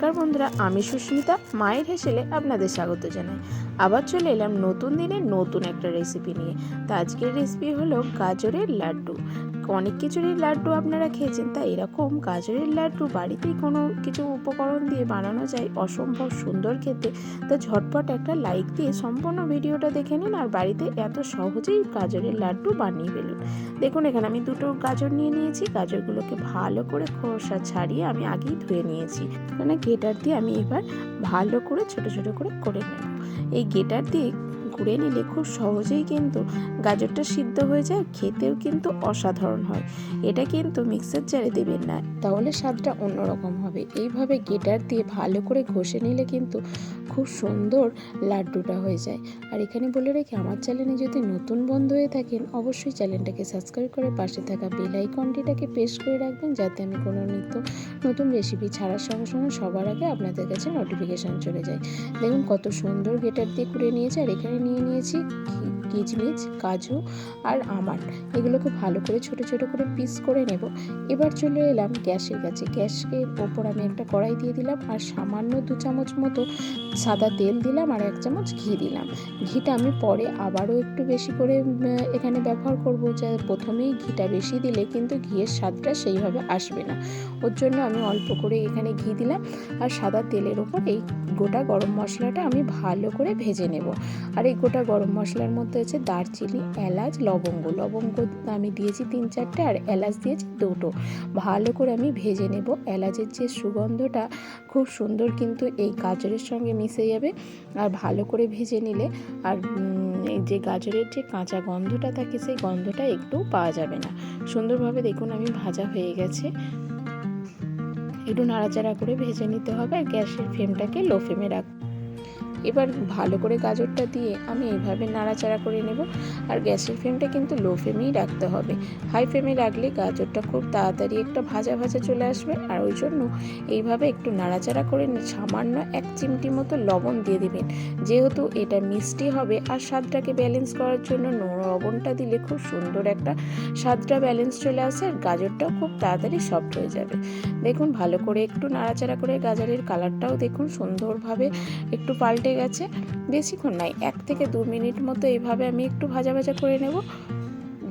নমস্কার বন্ধুরা, আমি সুস্মিতা, মায়ের হেসেলে আপনাদের স্বাগত জানাই। আবার চলে এলাম নতুন দিনে নতুন একটা রেসিপি নিয়ে। তা আজকের রেসিপি হলো গাজরের লাড্ডু। অনেক কিছুরই লাড্ডু আপনারা খেয়েছেন, তা এরকম গাজরের লাড্ডু বাড়িতেই কোনো কিছু উপকরণ দিয়ে বানানো যায় অসম্ভব সুন্দর খেতে। তো ঝটপট একটা লাইক দিয়ে সম্পূর্ণ ভিডিওটা দেখে নিন আর বাড়িতে এত সহজেই গাজরের লাড্ডু বানিয়ে ফেলুন। দেখুন, এখানে আমি দুটো গাজর নিয়ে নিয়েছি, গাজরগুলোকে ভালো করে খোসা ছাড়িয়ে আমি আগেই ধুয়ে নিয়েছি। মানে গেটার দিয়ে আমি এবার ভালো করে, ছোট ছোট করে করে নেব। এই গেটার দিয়ে কুড়ে নিলে খুব সহজেই কিন্তু গাজরটা সিদ্ধ হয়ে যায়, খেতেও কিন্তু অসাধারণ হয়। এটা কিন্তু মিক্সার জারে দেবেন না। তাহলে স্বাদটা অন্যরকম হবে। এইভাবে গেটার দিয়ে ভালো করে ঘষে নিলে কিন্তু খুব সুন্দর লাড্ডুটা হয়ে যায়। আর এখানে বলে রেখে আমার চ্যানেলে যদি নতুন বন্ধু হয়ে থাকেন, অবশ্যই চ্যানেলটাকে সাবস্ক্রাইব করে পাশে থাকা বেল আইকনটিটাকে প্রেস করে রাখবেন, যাতে আমি কোনো নিত্য নতুন রেসিপি ছাড়ার সঙ্গে সঙ্গে সবার আগে আপনাদের কাছে নোটিফিকেশান চলে যায়। দেখুন কত সুন্দর গেটার দিয়ে করে নিয়েছে, আর এখানে নিয়ে নিয়েছি কিচমিচ, কাজু আর আমান্ড এগুলোকে ভালো করে ছোট ছোট করে পিস করে নেব। এবার চলে এলাম গ্যাসের কাছে। গ্যাসের ওপর আমি একটা কড়াই দিয়ে দিলাম আর সামান্য দু চামচ মতো সাদা তেল দিলাম আর এক চামচ ঘি দিলাম। ঘিটা আমি পরে আবারও একটু বেশি করে এখানে ব্যবহার করব যে প্রথমেই ঘিটা বেশি দিলে কিন্তু ঘিয়ের স্বাদটা সেইভাবে আসবে না। ওর জন্য আমি অল্প করে এখানে ঘি দিলাম আর সাদা তেলের ওপর এই গোটা গরম মশলাটা আমি ভালো করে ভেজে নেব। আর এই গোটা গরম মশলার মধ্যে আছে দারচিনি, এলাচ, লবঙ্গ। লবঙ্গ আমি দিয়েছি তিন চারটে আর এলাচ দিয়েছি দুটো। ভালো করে আমি ভেজে নেব। এলাচের যে সুগন্ধটা খুব সুন্দর কিন্তু এই গাজরের সঙ্গে মিশে যাবে। আর ভালো করে ভেজে নিলে আর যে গাজরের যে কাঁচা গন্ধটা থাকে সেই গন্ধটা একটু পাওয়া যাবে না। সুন্দরভাবে দেখুন আমি ভাজা হয়ে গেছে। একটু নাড়াচাড়া করে ভেজে নিতে হবে আর গ্যাসের ফ্লেমটাকে লো ফ্লেমে রাখ এবার ভালো করে গাজরটা দিয়ে আমি এইভাবে নাড়াচাড়া করে নেব। আর গ্যাসের ফ্লেমটা কিন্তু লো ফ্লেমেই রাখতে হবে। হাই ফ্লেমে রাখলে গাজরটা খুব তাড়াতাড়ি একটা ভাজা ভাজা চলে আসবে। আর ওই জন্য এইভাবে একটু নাড়াচাড়া করে সামান্য এক চিমটি মতো লবণ দিয়ে দেবেন। যেহেতু এটা মিষ্টি হবে আর স্বাদটাকে ব্যালেন্স করার জন্য লবণটা দিলে খুব সুন্দর একটা স্বাদটা ব্যালেন্স চলে আসে আর গাজরটাও খুব তাড়াতাড়ি সফট হয়ে যাবে। দেখুন ভালো করে একটু নাড়াচাড়া করে গাজরের কালারটাও দেখুন সুন্দরভাবে একটু পাল্টে গেছে। বেশিক্ষণ নাই এক থেকে দু মিনিট মতো এইভাবে আমি একটু ভাজা ভাজা করে নেব।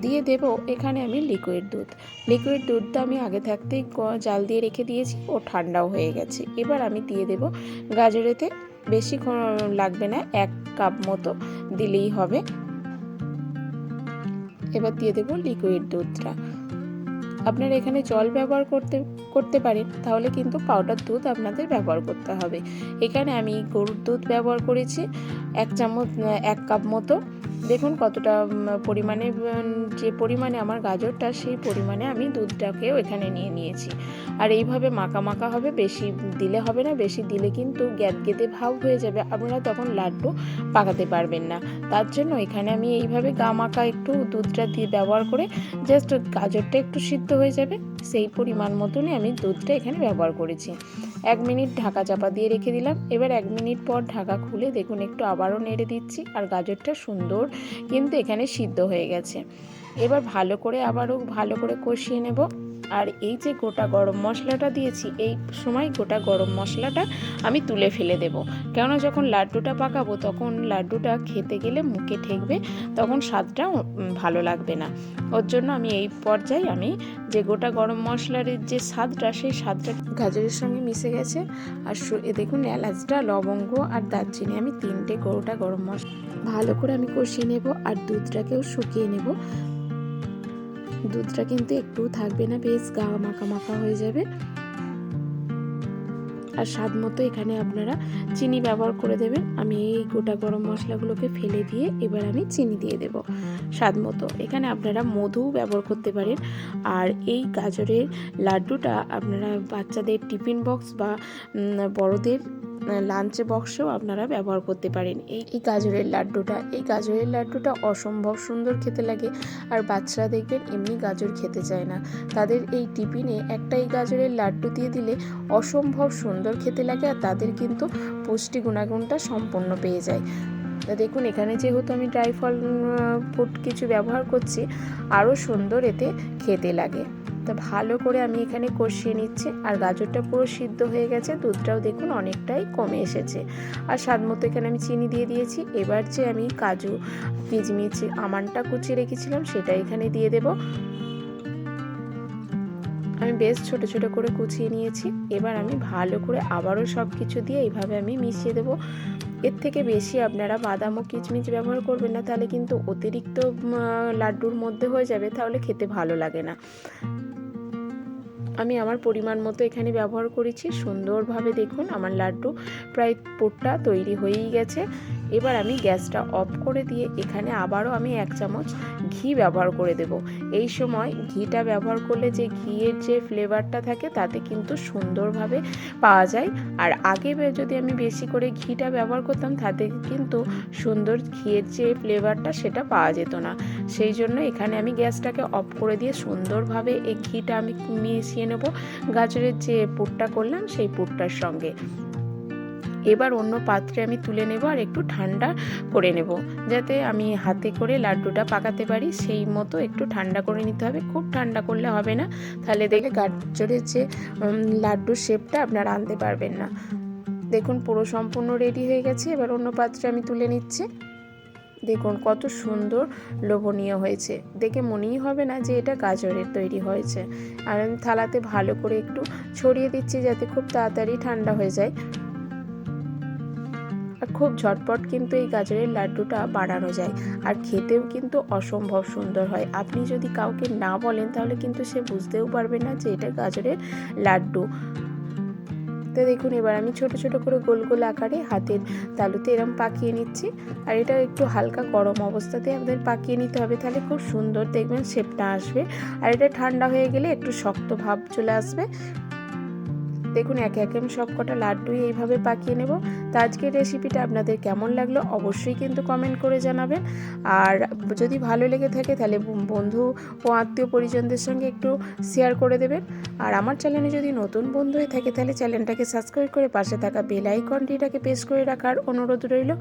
দিয়ে দেব এখানে আমি লিকুইড দুধ। লিকুইড দুধটা আমি আগে থাকতেই জাল দিয়ে রেখে দিয়েছি, ও ঠান্ডাও হয়ে গেছে। এবার আমি দিয়ে দেব গাজরেতে, বেশিক্ষণ লাগবে না, এক কাপ মতো দিলেই হবে। এবার দিয়ে দেব লিকুইড দুধটা। আপনারা এখানে জল ব্যবহার করতে করতে পারেন, তাহলে কিন্তু পাউডার দুধ আপনাদের ব্যবহার করতে হবে। এখানে আমি গরুর দুধ ব্যবহার করেছি, এক চামচ, এক কাপ মতো। দেখুন কতটা পরিমাণে যে পরিমাণে আমার গাজরটা, সেই পরিমাণে আমি দুধটাকেও এখানে নিয়ে নিয়েছি। আর এইভাবে মাখা মাখা হবে, বেশি দিলে হবে না, বেশি দিলে কিন্তু গ্যাদ গেদে ভাব হয়ে যাবে, আপনারা তখন লাড্ডু পাকাতে পারবেন না। তার জন্য এখানে আমি এইভাবে গা মাখা একটু দুধটা দিয়ে ব্যবহার করে জাস্ট গাজরটা একটু সিদ্ধ হয়ে যাবে, সেই পরিমাণ মতনই আমি দুধটা এখানে ব্যবহার করেছি। এক মিনিট ঢাকা চাপা দিয়ে রেখে দিলাম। এবার এক মিনিট পর ঢাকা খুলে দেখুন একটু আবারও নেড়ে দিচ্ছি আর গাজরটা সুন্দর কিন্তু এখানে সিদ্ধ হয়ে গেছে। এবার ভালো করে আবারও ভালো করে কষিয়ে নেব। আর এই যে গোটা গরম মশলাটা দিয়েছি, এই সময় গোটা গরম মশলাটা আমি তুলে ফেলে দেব। কেননা যখন লাড্ডুটা পাকাবো, তখন লাড্ডুটা খেতে গেলে মুখে ঠেকবে, তখন স্বাদটা ভালো লাগবে না। ওর জন্য আমি এই পর্যায়ে আমি যে গোটা গরম মশলার যে স্বাদটা, সেই স্বাদটা গাজরের সঙ্গে মিশে গেছে। আর দেখুন এলাচটা, লবঙ্গ আর দারচিনি আমি তিনটে গোটা গরম মশলা ভালো করে আমি কষিয়ে নেব আর দুধটাকেও শুকিয়ে নেব। দুধটা কিন্তু একটু থাকবে না, বেশ গা মাখা মাখা হয়ে যাবে। আর স্বাদ মতো এখানে আপনারা চিনি ব্যবহার করে দেবেন। আমি এই গোটা গরম মশলাগুলোকে ফেলে দিয়ে এবার আমি চিনি দিয়ে দেব স্বাদ মতো। এখানে আপনারা মধু ব্যবহার করতে পারেন। আর এই গাজরের লাড্ডুটা আপনারা বাচ্চাদের টিফিন বক্স বা বড়দের লাঞ্চ বক্সেও আপনারা ব্যবহার করতে পারেন। এই এই গাজরের লাড্ডুটা, এই গাজরের লাড্ডুটা অসম্ভব সুন্দর খেতে লাগে। আর বাচ্চারা দেখবেন এমনি গাজর খেতে চায় না। তাদের এই টিফিনে একটা এই গাজরের লাড্ডু দিয়ে দিলে অসম্ভব সুন্দর খেতে লাগে আর তাদের কিন্তু পুষ্টি গুণাগুণটা সম্পূর্ণ পেয়ে যায়। দেখুন, এখানে যেহেতু আমি ড্রাই ফল ফুড কিছু ব্যবহার করছি, আরও সুন্দর এতে খেতে লাগে। তা ভালো করে আমি এখানে কষিয়ে নিচ্ছি। আর গাজরটা পুরো সিদ্ধ হয়ে গেছে, দুধটাও দেখুন অনেকটাই কমে এসেছে। আর স্বাদ মতো এখানে আমি চিনি দিয়ে দিয়েছি। এবার যে আমি কাজু কিচমিচি আমানটা কুচিয়ে রেখেছিলাম, সেটা এখানে দিয়ে দেব। আমি বেশ ছোট ছোট করে কুচিয়ে নিয়েছি। এবার আমি ভালো করে আবারও সব কিছু দিয়ে এইভাবে আমি মিশিয়ে দেবো। এর থেকে বেশি আপনারা বাদাম ও কিচমিচ ব্যবহার করবেন না, তাহলে কিন্তু অতিরিক্ত লাড্ডুর মধ্যে হয়ে যাবে, তাহলে খেতে ভালো লাগে না। আমি আমার পরিমাণ মতো এখানে ব্যবহার করেছি। সুন্দরভাবে দেখুন আমার লাড্ডু প্রায় পোটটা তৈরি হয়েই গেছে। এবার আমি গ্যাসটা অফ করে দিয়ে এখানে আবারও আমি এক চামচ ঘি ব্যবহার করে দেব। এই সময় ঘিটা ব্যবহার করলে যে ঘিয়ের যে ফ্লেভারটা থাকে তাতে কিন্তু সুন্দরভাবে পাওয়া যায়। আর আগে যদি আমি বেশি করে ঘিটা ব্যবহার করতাম তাতে কিন্তু সুন্দর ঘিয়ের যে ফ্লেভারটা সেটা পাওয়া যেত না। সেই জন্য এখানে আমি গ্যাসটাকে অফ করে দিয়ে সুন্দরভাবে এই ঘিটা আমি মিশিয়ে নেব। গাজরের যে পুরটা করলাম সেই পুরটার সঙ্গে। এবার অন্য পাত্রে আমি তুলে নেব আর একটু ঠান্ডা করে নেব, যাতে আমি হাতে করে লাড্ডুটা পাকাতে পারি। সেই মতো একটু ঠান্ডা করে নিতে হবে। খুব ঠান্ডা করলে হবে না। তাহলে দেখে গাজরের যে লাড্ডুর শেপটা আপনারা আনতে পারবেন না। দেখুন পুরো সম্পূর্ণ রেডি হয়ে গেছে। এবার অন্য পাত্রে আমি তুলে নিচ্ছি। দেখুন কত সুন্দর লোভনীয় হয়েছে। দেখে মনেই হবে না যে এটা গাজরের তৈরি হয়েছে। আর আমি থালাতে ভালো করে একটু ছড়িয়ে দিচ্ছি যাতে খুব তাড়াতাড়ি ঠান্ডা হয়ে যায়। খুব ঝটপট কিন্তু এই গাজরের লাড্ডুটা বানানো যায়। আর খেতেও কিন্তু অসম্ভব সুন্দর হয়। আপনি যদি কাউকে না বলেন, তাহলে কিন্তু সে বুঝতেও পারবে না যে এটা গাজরের লাড্ডু। তো দেখুন, এবার আমি ছোট ছোট করে গোল গোল আকারে হাতের তালুতে এরম পাকিয়ে নিচ্ছি। আর এটা একটু হালকা গরম অবস্থাতে আমাদের পাকিয়ে নিতে হবে। তাহলে খুব সুন্দর দেখবেন শেপটা আসবে। আর এটা ঠান্ডা হয়ে গেলে একটু শক্ত ভাব চলে আসবে। দেখুন, একে একে আমি সব কটা লাড্ডুই এইভাবে পাকিয়ে নেব। তো আজকের রেসিপিটা আপনাদের কেমন লাগল অবশ্যই কিন্তু কমেন্ট করে জানাবেন। আর যদি ভালো লেগে থাকে তাহলে বন্ধু ও আত্মীয় পরিজনদের সঙ্গে একটু শেয়ার করে দেবেন। আর আমার চ্যানেলে যদি নতুন বন্ধু হয়ে থাকে তাহলে চ্যানেলটাকে সাবস্ক্রাইব করে পাশে থাকা বেল আইকনটিটাকে প্রেস করে রাখার অনুরোধ রইল।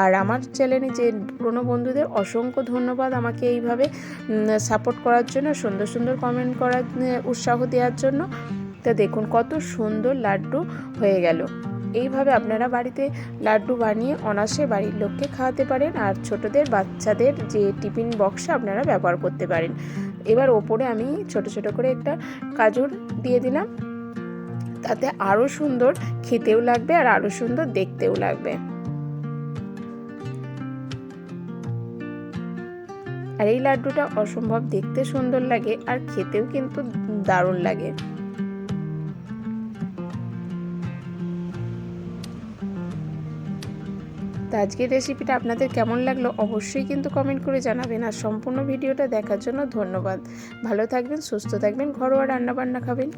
আর আমার চ্যানেলে যে পুরনো বন্ধুদের অসংখ্য ধন্যবাদ আমাকে এইভাবে সাপোর্ট করার জন্য, সুন্দর সুন্দর কমেন্ট করার, উৎসাহ দেওয়ার জন্য। তা দেখুন, কত সুন্দর লাড্ডু হয়ে গেল। এইভাবে আপনারা বাড়িতে লাড্ডু বানিয়ে অনাসে বাড়ির লোককে খাওয়াতে পারেন আর ছোটদের বাচ্চাদের যে টিফিন বক্সে আপনারা ব্যবহার করতে পারেন। এবার ওপরে আমি ছোট ছোট করে একটা কাজুর দিয়ে দিলাম। তাতে আরও সুন্দর খেতেও লাগবে আর আরও সুন্দর দেখতেও লাগবে। আর এই লাড্ডুটা অসম্ভব দেখতে সুন্দর লাগে আর খেতেও কিন্তু দারুণ লাগে। তো আজকের রেসিপিটা আপনাদের কেমন লাগল অবশ্যই কিন্তু কমেন্ট করে জানাবেন। আর সম্পূর্ণ ভিডিওটা দেখার জন্য ধন্যবাদ। ভালো থাকবেন, সুস্থ থাকবেন, ঘরোয়া রান্নাবান্না খাবেন।